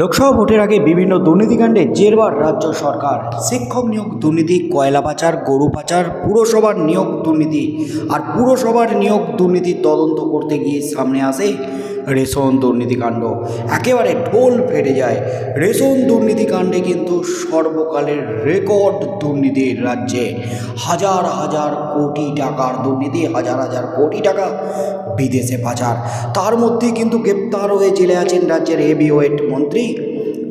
লোকসভা ভোটের আগে বিভিন্ন দুর্নীতিকাণ্ডে জেরবার রাজ্য সরকার। শিক্ষক নিয়োগ দুর্নীতি, কয়লা পাচার, গরু পাচার, পুরসভার নিয়োগ দুর্নীতি। আর পুরসভার নিয়োগ দুর্নীতি তদন্ত করতে গিয়ে সামনে আসে রেশন দুর্নীতিকাণ্ড। একেবারে ঢোল ফেটে যায়। রেশন দুর্নীতিকাণ্ডে কিন্তু সর্বকালের রেকর্ড দুর্নীতির রাজ্যে। হাজার হাজার কোটি টাকার দুর্নীতি, হাজার হাজার কোটি টাকা বিদেশে পাচার। তার মধ্যে কিন্তু গ্রেপ্তার হয়ে জেলে আছেন রাজ্যের হেভিওয়েট মন্ত্রী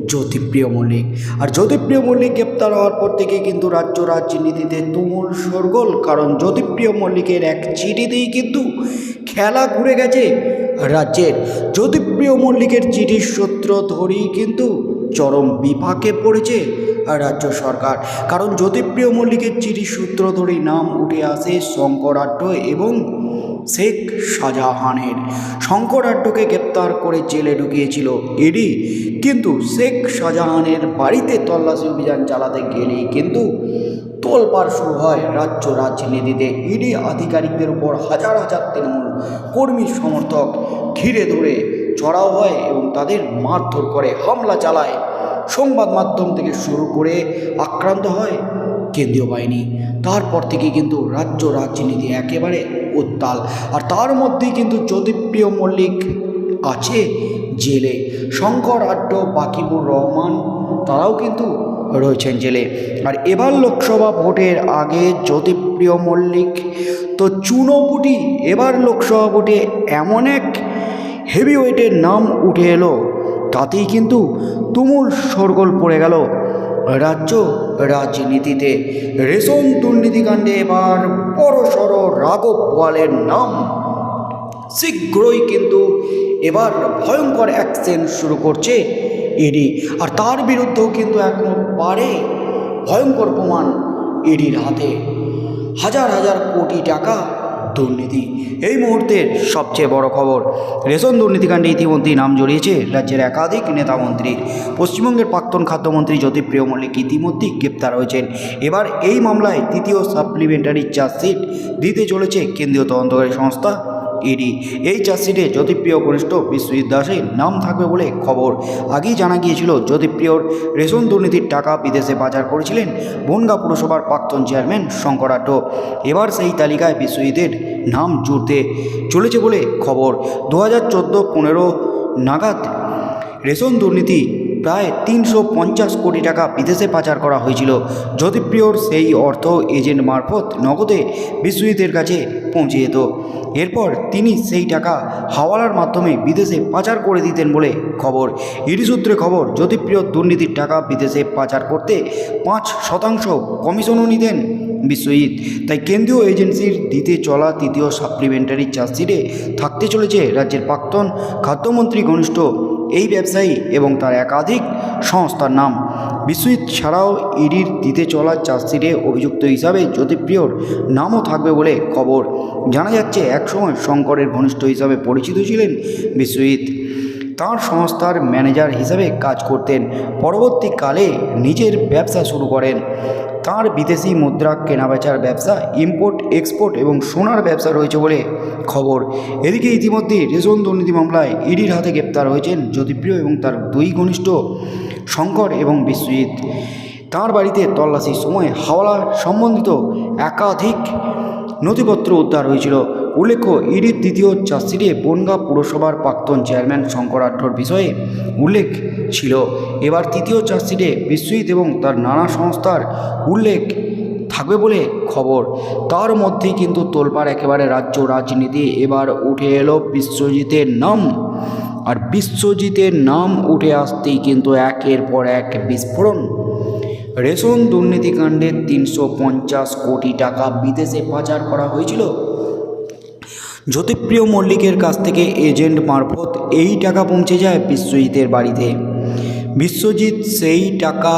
জ্যোতিপ্রিয় মল্লিক। আর জ্যোতিপ্রিয় মল্লিক গ্রেপ্তার হওয়ার পর থেকে কিন্তু রাজ্য রাজনীতিতে তুমুল সরগোল কারণ জ্যোতিপ্রিয় মল্লিকের এক চিঠিতেই কিন্তু খেলা ঘুরে গেছে। রাজ্যের জ্যোতিপ্রিয় মল্লিকের চিঠির সূত্র ধরেই কিন্তু চরম বিপাকে পড়েছে রাজ্য সরকার। কারণ জ্যোতিপ্রিয় মল্লিকের চিঠির সূত্র ধরেই নাম উঠে আসে শঙ্করাঢ্য এবং শেখ শাহজাহানের। শঙ্করাঢ্যকে গ্রেপ্তার করে জেলে ঢুকিয়েছিল ইডি কিন্তু শেখ শাহজাহানের বাড়িতে তল্লাশি অভিযান চালাতে গেলেই কিন্তু তোলপাড় শুরু হয় রাজ্য রাজনীতিতে। ইডি আধিকারিকদের উপর হাজার হাজার তৃণমূল কর্মী সমর্থক ঘিরে ধরে চড়াও হয় এবং তাদের মারধর করে, হামলা চালায়। সংবাদ মাধ্যম থেকে শুরু করে আক্রান্ত হয় কেন্দ্রীয় বাহিনী। তারপর থেকে কিন্তু রাজ্য রাজনীতি একেবারে উত্তাল। আর তার মধ্যেই কিন্তু জ্যোতিপ্রিয় মল্লিক আছে জেলে। শঙ্কর আড্ড, বাকিবুর রহমান, তারাও কিন্তু রয়েছেন জেলে। আর এবার লোকসভা ভোটের আগে জ্যোতিপ্রিয় মল্লিক, তো চুনোপুটি এবার লোকসভা ভোটে এমন এক হেভিওয়েটের নাম উঠে এলো, তাতেই কিন্তু তুমুল সরগোল পড়ে গেল রাজ্য রাজনীতিতে। রেশন দুর্নীতিকাণ্ডে এবার বড় সড় রাঘব বোয়ালের নাম। শীঘ্রই কিন্তু এবার ভয়ঙ্কর অ্যাকশন শুরু করছে ইডি আর তার বিরুদ্ধেও কিন্তু পারে ভয়ঙ্কর প্রমাণ ইডির হাতে। হাজার হাজার কোটি টাকা দুর্নীতি। এই মুহূর্তের সবচেয়ে বড় খবর, রেশন দুর্নীতিকাণ্ডে ইতিমধ্যেই নাম জড়িয়েছে রাজ্যের একাধিক নেতা মন্ত্রীর পশ্চিমবঙ্গের প্রাক্তন খাদ্যমন্ত্রী জ্যোতিপ্রিয় মল্লিক ইতিমধ্যেই গ্রেপ্তার হয়েছেন। এবার এই মামলায় তৃতীয় সাপ্লিমেন্টারি চার্জশিট দিতে চলেছে কেন্দ্রীয় তদন্তকারী সংস্থা ইডি। এই চার্জশিটে জ্যোতিপ্রিয় ঘনিষ্ঠ বিশ্বজিৎ দাসের নাম থাকবে বলে খবর। আগেই জানা গিয়েছিল, জ্যোতিপ্রিয়র রেশন দুর্নীতির টাকা বিদেশে পাচার করেছিলেন বনগা পুরসভার প্রাক্তন চেয়ারম্যান শঙ্করাঢ্য এবার সেই তালিকায় বিশ্বজিতের নাম জুড়তে চলেছে বলে খবর। দু হাজার চোদ্দ পনেরো নাগাদ রেশন দুর্নীতি প্রায় তিনশো পঞ্চাশ কোটি টাকা বিদেশে পাচার করা হয়েছিল। জ্যোতিপ্রিয়র সেই অর্থ এজেন্ট মারফত নগদে বিশ্বজিতের কাছে পৌঁছে যেত। এরপর তিনি সেই টাকা হাওয়ালার মাধ্যমে বিদেশে পাচার করে দিতেন বলে খবর। ইডি সূত্রে খবর, জ্যোতিপ্রিয় দুর্নীতির টাকা বিদেশে পাচার করতে পাঁচ শতাংশ কমিশনও নিতেন বিশ্বজিৎ তাই কেন্দ্রীয় এজেন্সির দিতে চলা তৃতীয় সাপ্লিমেন্টারি চার্জশিটে থাকতে চলেছে রাজ্যের প্রাক্তন খাদ্যমন্ত্রী ঘনিষ্ঠ এই ব্যবসায়ী এবং তার একাধিক সংস্থার নাম বিশ্বজিৎ ছাড়াও ইডির দিতে চলা চার্জশিটে অভিযুক্ত হিসাবে জ্যোতিপ্রিয়র নামও থাকবে বলে খবর। জানা যাচ্ছে, একসময় শঙ্করের ঘনিষ্ঠ হিসাবে পরিচিত ছিলেন বিশ্বজিৎ তাঁর সংস্থার ম্যানেজার হিসাবে কাজ করতেন। পরবর্তীকালে নিজের ব্যবসা শুরু করেন। তাঁর বিদেশি মুদ্রা কেনাবেচার ব্যবসা ইম্পোর্ট এক্সপোর্ট এবং সোনার ব্যবসা রয়েছে বলে খবর। এদিকে ইতিমধ্যে রেশন দুর্নীতি মামলায় ইডির হাতে গ্রেপ্তার হয়েছেন জ্যোতিপ্রিয় এবং তার দুই ঘনিষ্ঠ শঙ্কর এবং বিশ্বজিৎ। তাঁর বাড়িতে তল্লাশির সময় হাওলা সম্বন্ধিত একাধিক নথিপত্র উদ্ধার হয়েছিল। উল্লেখ্য, ইডির দ্বিতীয় চার্জশিটে বনগাঁ পুরসভার প্রাক্তন চেয়ারম্যান শঙ্করাঢ্যর বিষয়ে উল্লেখ ছিল। এবার তৃতীয় চার্জশিটে বিশ্বজিৎ এবং তার নানা সংস্থার উল্লেখ থাকবে বলে খবর। তার মধ্যেই কিন্তু তোলপাড় একেবারে রাজ্য রাজনীতি এবার উঠে এলো বিশ্বজিতের নাম। আর বিশ্বজিতের নাম উঠে আসতেই কিন্তু একের পর এক বিস্ফোরণ। রেশন দুর্নীতিকাণ্ডে তিনশো পঞ্চাশ কোটি টাকা বিদেশে পাচার করা হয়েছিল। জ্যোতিপ্রিয় মল্লিকের কাছ থেকে এজেন্ট মারফত এই টাকা পৌঁছে যায় বিশ্বজিতের বাড়িতে। বিশ্বজিৎ সেই টাকা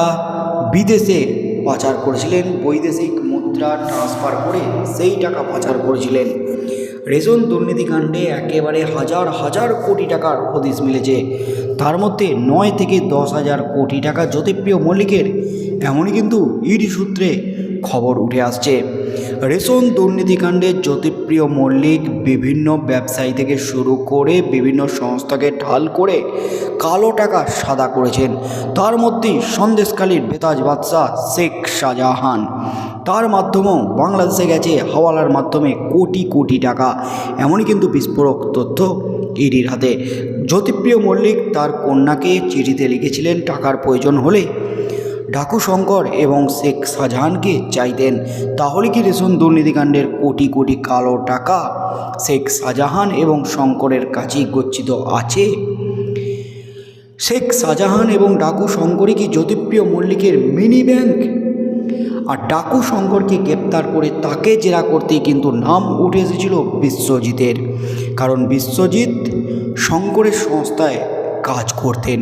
বিদেশে পাচার করেছিলেন, বৈদেশিক মুদ্রা ট্রান্সফার করে সেই টাকা পাচার করেছিলেন। রেশন দুর্নীতিকাণ্ডে একেবারে হাজার হাজার কোটি টাকার হদিশ মিলেছে। তার মধ্যে নয় থেকে দশ হাজার কোটি টাকা জ্যোতিপ্রিয় মল্লিকের এমনই কিন্তু ইডি সূত্রে খবর উঠে আসছে। রেশন দুর্নীতিকাণ্ডে জ্যোতিপ্রিয় মল্লিক বিভিন্ন ব্যবসায়ী থেকে শুরু করে বিভিন্ন সংস্থাকে ঢাল করে কালো টাকা সাদা করেছেন। তার মধ্যেই সন্দেশকালীর বেতাজ বাদশাহ শেখ শাহজাহান। তার মাধ্যমেও বাংলাদেশে গেছে হাওয়ালার মাধ্যমে কোটি কোটি টাকা। এমনই কিন্তু বিস্ফোরক তথ্য ইডির হাতে। জ্যোতিপ্রিয় মল্লিক তার কন্যাকে চিঠিতে লিখেছিলেন, টাকার প্রয়োজন হলে ডাকু শঙ্কর এবং শেখ শাহজাহানকে চাইতেন, তাহলে কি রেশন দুর্নীতিকাণ্ডের কোটি কোটি কালো টাকা শেখ শাহজাহান এবং শঙ্করের কাছেই গচ্ছিত আছে? শেখ শাহজাহান এবং ডাকু শঙ্করই কি জ্যোতিপ্রিয় মল্লিকের মিনি ব্যাংক? আর ডাকু শঙ্করকে গ্রেপ্তার করে তাকে জেরা করতেই কিন্তু নাম উঠে এসেছিল বিশ্বজিতের, কারণ বিশ্বজিৎ শঙ্করের সংস্থায় কাজ করতেন।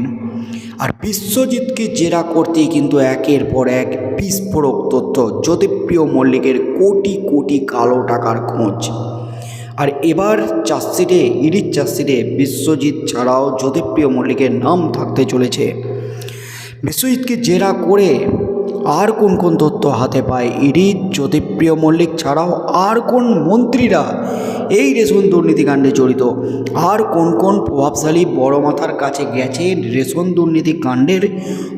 আর বিশ্বজিৎকে জেরা করতে কিন্তু একের পর এক বিস্ফোরক তথ্য জ্যোতিপ্রিয় মল্লিকের কোটি কোটি কালো টাকার খোঁজ। আর এবার চার্জশিটে ইডির চার্জশিটে বিশ্বজিৎ ছাড়াও জ্যোতিপ্রিয় মল্লিকের নাম থাকতে চলেছে। বিশ্বজিৎকে জেরা করে আর কোন কোন তথ্য হাতে পায়? ইডি, জ্যোতিপ্রিয় মল্লিক ছাড়াও আর কোন মন্ত্রীরা এই রেশন দুর্নীতিকাণ্ডে জড়িত? আর কোন কোন প্রভাবশালী বড় মাথার কাছে গেছে রেশন দুর্নীতি কাণ্ডের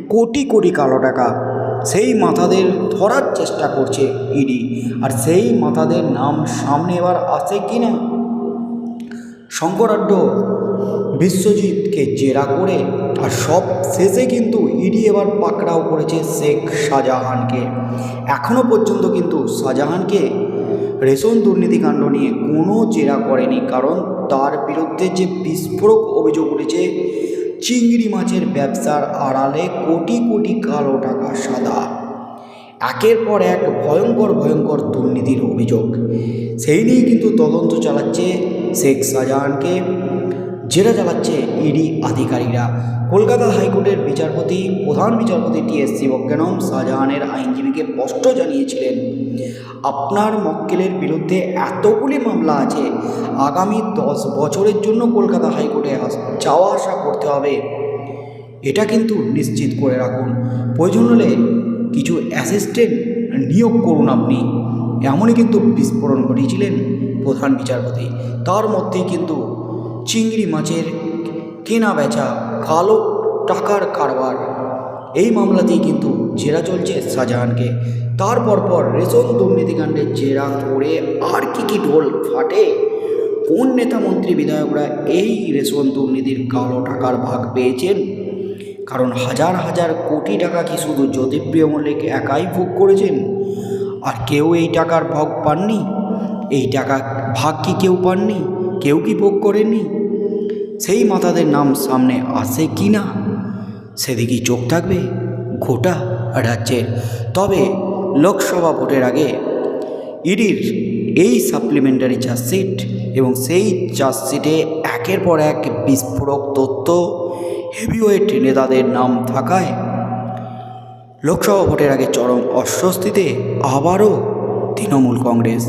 কোটি কোটি কালো টাকা? সেই মাথাদের ধরার চেষ্টা করছে ইডি। আর সেই মাথাদের নাম সামনে এবার আসে কি না শঙ্করাঢ্য বিশ্বজিৎকে জেরা করে আর সব শেষে কিন্তু ইডি এবার পাকড়াও করেছে শেখ শাহজাহানকে। এখনও পর্যন্ত কিন্তু শাহজাহানকে রেশন দুর্নীতিকাণ্ড নিয়ে কোনো জেরা করেনি, কারণ তার বিরুদ্ধে যে বিস্ফোরক অভিযোগ উঠেছে, চিংড়ি মাছের ব্যবসার আড়ালে কোটি কোটি কালো টাকা সাদা। একের পর এক ভয়ঙ্কর ভয়ঙ্কর দুর্নীতির অভিযোগ। সেই নিয়ে কিন্তু তদন্ত চালাচ্ছে শেখ শাহজাহানকে। জেরা চালাচ্ছে ইডি আধিকারিকরা। কলকাতা হাইকোর্টের বিচারপতি, প্রধান বিচারপতি টি এস শিবজ্ঞানম শাহজাহানের আইনজীবীকে স্পষ্ট জানিয়েছিলেন, আপনার মক্কেলের বিরুদ্ধে এতগুলি মামলা আছে, আগামী দশ বছরের জন্য কলকাতা হাইকোর্টে যাওয়া আসা করতে হবে। এটা কিন্তু নিশ্চিত করে রাখুন। প্রয়োজন হলে কিছু অ্যাসিস্ট্যান্ট নিয়োগ করুন আপনি। এমনই কিন্তু বিস্ফোরণ ঘটিয়েছিলেন প্রধান বিচারপতি। তার মধ্যেই কিন্তু চিংড়ি মাছের কেনা বেচা কালো টাকার কারবার। এই মামলাতেই কিন্তু জেরা চলছে শাহজাহানকে। তারপর পর রেশন দুর্নীতিকাণ্ডে জেরা করে আর কি কি ঢোল ফাটে? কোন নেতা মন্ত্রী বিধায়করা এই রেশন দুর্নীতির কালো টাকার ভাগ পেয়েছেন? কারণ হাজার হাজার কোটি টাকা কি শুধু জ্যোতিপ্রিয় মল্লিক একাই ভোগ করেছেন? আর কেউ এই টাকার ভাগ পাননি? এই টাকা ভাগ কি কেউ পাননি? কেউ কি ভোগ করেনি সেই মাতাদের নাম সামনে আসে কি না? সেদিকেই চোখ থাকবে গোটা রাজ্যের। তবে লোকসভা ভোটের আগে ইডির এই সাপ্লিমেন্টারি চার্জশিট এবং সেই চার্জশিটে একের পর এক বিস্ফোরক তথ্য হেভিওয়েট নেতাদের নাম থাকায় লোকসভা ভোটের আগে চরম অস্বস্তিতে আবারও তৃণমূল কংগ্রেস